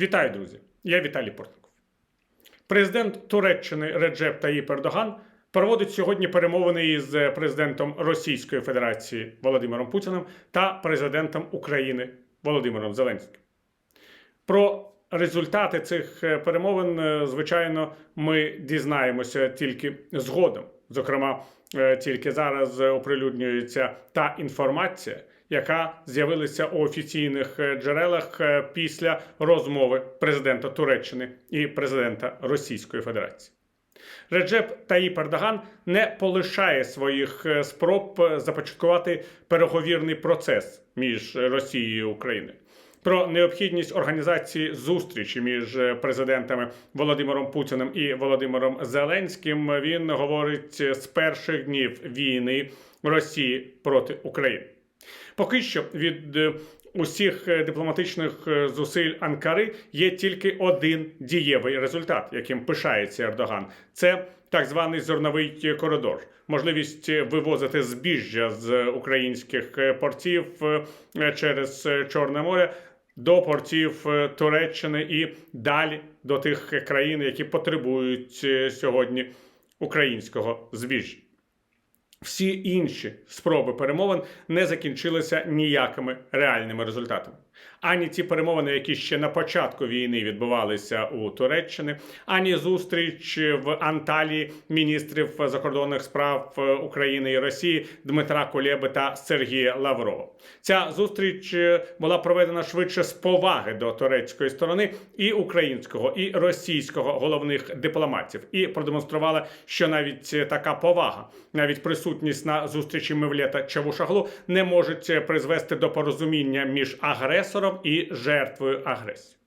Вітаю, друзі! Я Віталій Портников. Президент Туреччини Реджеп Таїп Ердоган проводить сьогодні перемовини із президентом Російської Федерації Володимиром Путіним та президентом України Володимиром Зеленським. Про результати цих е, перемовин, е, звичайно, ми дізнаємося тільки згодом. Зокрема, е, тільки зараз оприлюднюється та інформація, яка з'явилася у офіційних е, джерелах е, після розмови президента Туреччини і президента Російської Федерації. Реджеп Таїп Ердоган не полишає своїх е, спроб започаткувати переговірний процес між Росією і Україною. Про необхідність організації зустрічі між президентами Володимиром Путіним і Володимиром Зеленським він говорить з перших днів війни Росії проти України. Поки що від е, усіх е, дипломатичних е, зусиль Анкари є тільки один дієвий результат, яким пишається Ердоган. Це так званий зерновий коридор, можливість вивозити збіжжя з українських портів через Чорне море. До портів Туреччини і далі до тих країн, які потребують сьогодні українського збіжжя. Всі інші спроби перемовин не закінчилися ніякими реальними результатами. Ані ті перемовини, які ще на початку війни відбувалися у Туреччині, ані зустріч в Анталії міністрів закордонних справ України і Росії Дмитра Кулєби та Сергія Лаврова. Ця зустріч е, була проведена швидше з поваги до турецької сторони і українського, і російського головних дипломатів, і продемонструвала, що навіть е, така повага, навіть присутність на зустрічі Мевлета Чавушаглу не можуть призвести до порозуміння між агресором і жертвою агресії.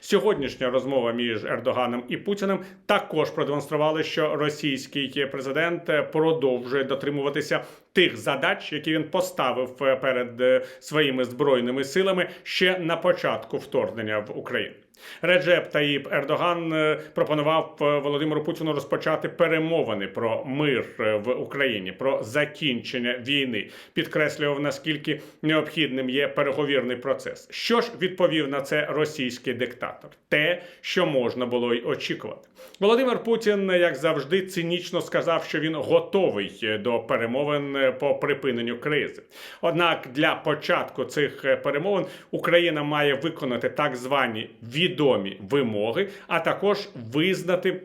Сьогоднішня розмова між Ердоганом і Путіним також продемонструвала, що російський президент продовжує дотримуватися тих задач, які він поставив перед е, своїми збройними силами ще на початку вторгнення в Україну. Реджеп Таїп Ердоган е, пропонував е, Володимиру Путіну розпочати перемовини про мир е, в Україні, про закінчення війни. Підкреслював наскільки необхідним є переговірний процес. Що ж відповів на це російський диктатор? Те, що можна було й очікувати. Володимир Путін, як завжди, цинічно сказав, що він готовий до перемовин по припиненню кризи. Однак для початку цих перемовин Україна має виконати так звані відомі вимоги, а також визнати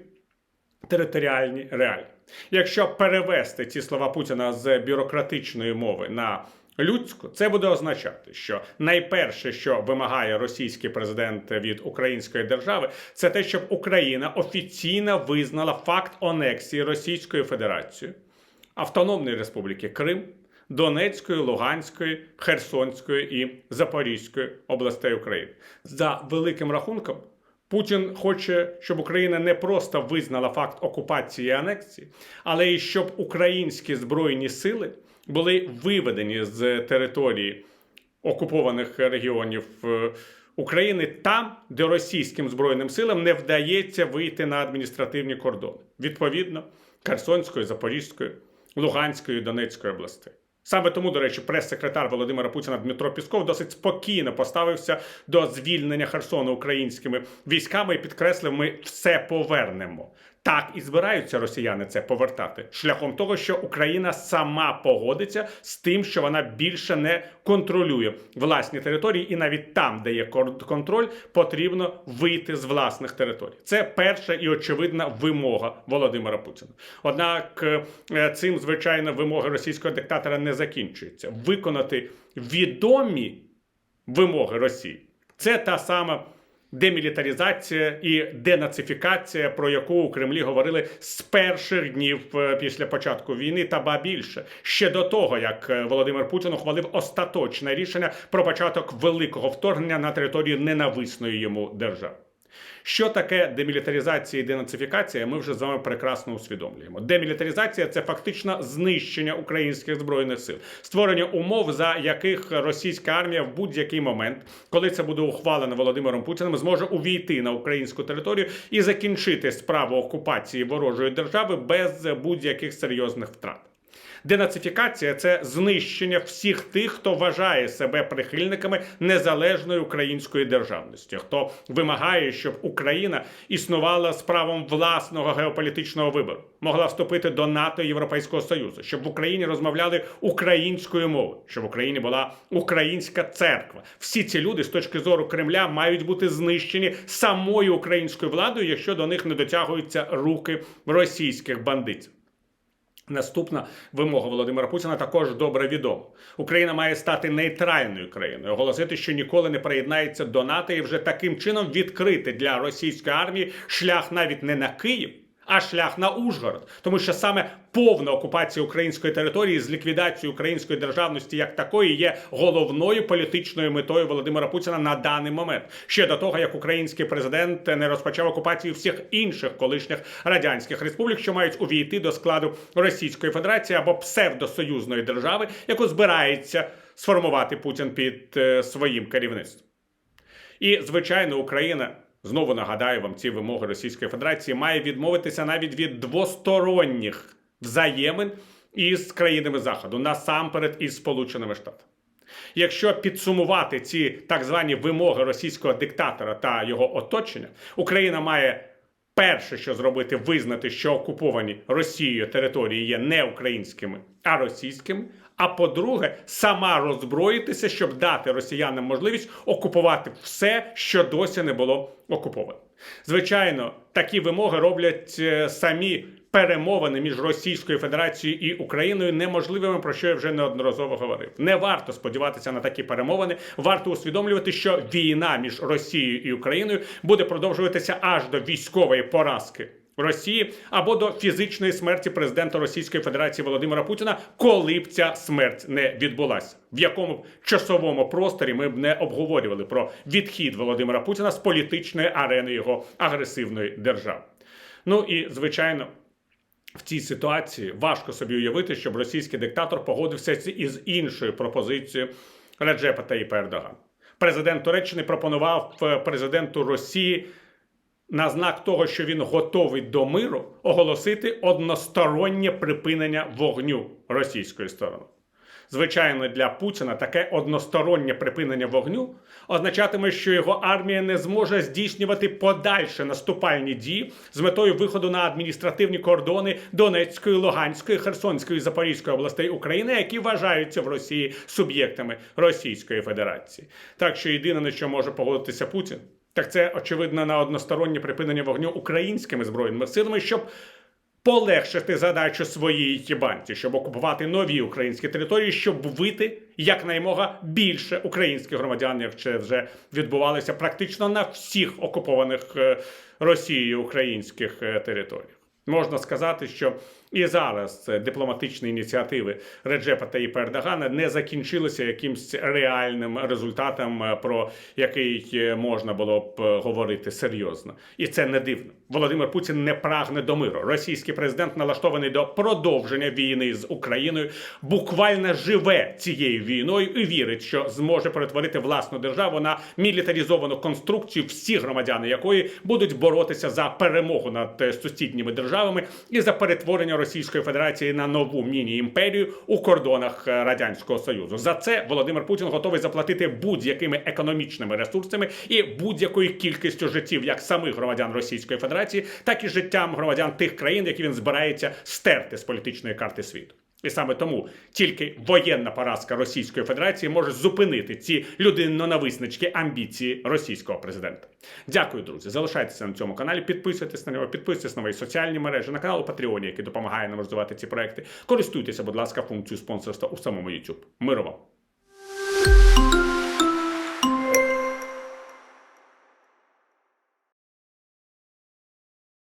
територіальні реалії. Якщо перевести ці слова Путіна з бюрократичної мови на людську, це буде означати, що найперше, що вимагає російський президент від української держави, це те, щоб Україна офіційно визнала факт анексії Російською Федерацією Автономної Республіки Крим. Донецької, Луганської, Херсонської і Запорізької областей України за великим рахунком. Путін хоче, щоб Україна не просто визнала факт окупації і анексії, але й щоб українські збройні сили були виведені з території окупованих регіонів е, України там, де російським збройним силам не вдається вийти на адміністративні кордони, відповідно Херсонської, Запорізької, Луганської, Донецької областей. Саме тому, до речі, прес-секретар Володимира Путіна Дмитро Пісков досить спокійно поставився до звільнення Херсону українськими військами і підкреслив, ми все повернемо. Так і збираються росіяни це повертати шляхом того, що Україна сама погодиться з тим, що вона більше не контролює власні території, і навіть там, де є контроль, потрібно вийти з власних територій. Це перша і очевидна вимога Володимира Путіна. Однак е, цим звичайно вимоги російського диктатора не закінчуються. Виконати відомі вимоги Росії це та сама демілітаризація і денацифікація, про яку у Кремлі говорили з перших днів е, після початку війни, та ба більше ще до того, як е, Володимир Путін ухвалив остаточне рішення про початок великого вторгнення на територію ненависної йому держави. Що таке демілітаризація і денацифікація, ми вже з вами прекрасно усвідомлюємо. Демілітаризація це фактично знищення українських збройних сил, створення умов, за яких російська армія в будь-який момент, коли це буде ухвалено Володимиром Путіним, зможе увійти на українську територію і закінчити справу окупації ворожої держави без будь-яких серйозних втрат. Денацифікація це знищення всіх тих, хто вважає себе прихильниками незалежної української державності, хто вимагає, щоб Україна існувала з правом власного геополітичного вибору, могла вступити до НАТО і Європейського Союзу, щоб в Україні розмовляли українською мовою, щоб в Україні була українська церква. Всі ці люди з точки зору Кремля мають бути знищені самою українською владою, якщо до них не дотягуються руки російських бандитів. Наступна вимога Володимира Путіна також добре відома. Україна має стати нейтральною країною, оголосити, що ніколи не приєднається до НАТО і вже таким чином відкрити для російської армії шлях навіть не на Київ, а шлях на Ужгород, тому що саме повна окупація української території з ліквідацією української державності як такої є головною політичною метою Володимира Путіна на даний момент. Ще до того як український президент не розпочав окупацію всіх інших колишніх радянських республік, що мають увійти до складу Російської Федерації або псевдосоюзної держави, яку збирається сформувати Путін під е, своїм керівництвом. І звичайно, Україна. Знову нагадаю вам ці вимоги Російської Федерації має відмовитися навіть від двосторонніх взаємин із країнами Заходу, насамперед із Сполученими Штатами. Якщо підсумувати ці так звані вимоги російського диктатора та його оточення, Україна має перше, що зробити, визнати, що окуповані Росією території є не українськими, а російськими. А по-друге, сама роззброїтися, щоб дати росіянам можливість окупувати все, що досі не було окуповано. Звичайно, такі вимоги роблять е, самі перемовини між Російською Федерацією і Україною неможливими, про що я вже неодноразово говорив. Не варто сподіватися на такі перемовини. Варто усвідомлювати, що війна між Росією і Україною буде продовжуватися аж до військової поразки. Росії або до фізичної смерті президента Російської Федерації Володимира Путіна, коли б ця смерть не відбулася, в якому б часовому просторі ми б не обговорювали про відхід Володимира Путіна з політичної арени його агресивної держави. Ну і звичайно. В цій ситуації важко собі уявити, щоб російський диктатор погодився із іншою пропозицією Реджепа Таїпа Ердогана. Президент Туреччини пропонував е, президенту Росії на знак того, що він готовий до миру, оголосити одностороннє припинення вогню російської сторони. Звичайно, для Путіна таке одностороннє припинення вогню означатиме, що його армія не зможе здійснювати подальше наступальні дії з метою виходу на адміністративні кордони Донецької, Луганської, Херсонської Запорізької областей України, які вважаються в Росії суб'єктами Російської Федерації. Так що єдине на що може погодитися Путін, так це очевидно на одностороннє припинення вогню українськими збройними силами, щоб полегшити задачу своїй банці, щоб окупувати нові українські території, щоб вбити якнаймога більше українських громадян, як це вже відбувалося практично на всіх окупованих е, Росією українських е, територіях. Можна сказати, що і зараз дипломатичні ініціативи Реджепа та Ердогана не закінчилися якимсь реальним результатом, е, про який е, можна було б е, говорити серйозно, і це не дивно. Володимир Путін не прагне до миру. Російський президент налаштований до продовження війни з Україною, буквально живе цією війною і вірить, що зможе перетворити власну державу на мілітаризовану конструкцію, всі громадяни якої будуть боротися за перемогу над сусідніми державами і за перетворення Російської Федерації на нову міні-імперію у кордонах е, Радянського Союзу. За це Володимир Путін готовий заплатити будь-якими економічними ресурсами і будь-якою кількістю життів як самих громадян Російської Федерації, так і життям громадян тих країн, які він збирається стерти з політичної карти світу. І саме тому тільки воєнна поразка Російської Федерації може зупинити ці людинно-нависнички амбіції російського президента. Дякую, друзі. Залишайтеся на цьому каналі, підписуйтесь на нього, підписуйтесь на мої соціальні мережі, на канал Патреоні, який допомагає нам розвивати ці проекти. Користуйтеся, будь ласка, функцією спонсорства у самому YouTube. Миро вам!